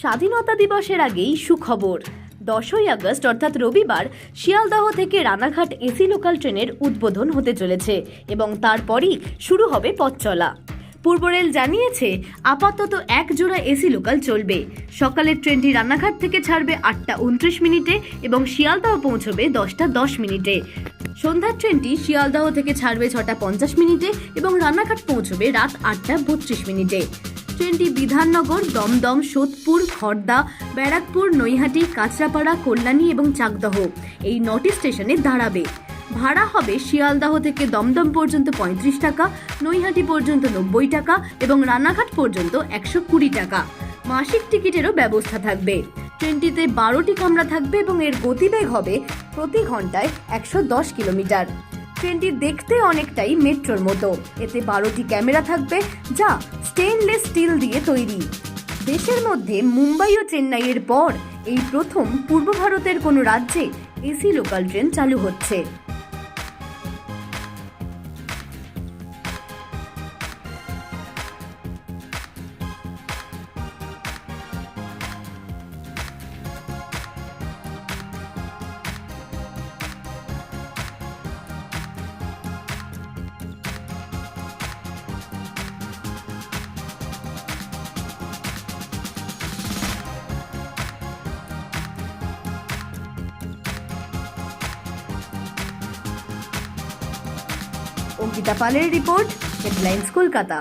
স্বাধীনতা দিবসের আগেই সুখবর। দশই আগস্ট, অর্থাৎ রবিবার, শিয়ালদহ থেকে রানাঘাট এসি লোকাল ট্রেনের উদ্বোধন হতে চলেছে এবং তারপরই শুরু হবে পথ চলা। পূর্ব রেল জানিয়েছে, আপাতত এক জোড়া এসি লোকাল চলবে। সকালের ট্রেনটি রান্নাঘাট থেকে ছাড়বে আটটা উনত্রিশ মিনিটে এবং শিয়ালদহ পৌঁছবে দশটা দশ মিনিটে। সন্ধ্যার ট্রেনটি শিয়ালদহ থেকে ছাড়বে ছটা পঞ্চাশ মিনিটে এবং রান্নাঘাট পৌঁছবে রাত আটটা বত্রিশ মিনিটে। ট্রেনটি বিধাননগর দমদম সোদপুর খড়দা ব্যারাকপুর নৈহাটি কাঁচরাপাড়া কল্যাণী এবং চাকদহ এই নটি স্টেশনে দাঁড়াবে। ভাড়া হবে শিয়ালদাহ থেকে দমদম পর্যন্ত পঁয়ত্রিশ টাকা, নৈহাটি পর্যন্ত নব্বই টাকা এবং রানাঘাট পর্যন্ত একশো কুড়ি টাকা। মাসিক টিকিটেরও ব্যবস্থা থাকবে। ট্রেনটিতে বারোটি কামরা থাকবে এবং এর গতিবেগ হবে প্রতি ঘন্টায় একশো দশ কিলোমিটার। ট্রেনটি দেখতে অনেকটাই মেট্রোর মতো। এতে বারোটি ক্যামেরা থাকবে যা স্টেনলেস স্টিল দিয়ে তৈরি। দেশের মধ্যে মুম্বাই ও চেন্নাইয়ের পর এই প্রথম পূর্ব ভারতের কোনো রাজ্যে এসি লোকাল ট্রেন চালু হচ্ছে। অঙ্কিতা পালের রিপোর্ট হেডলাইন্স কলকাতা।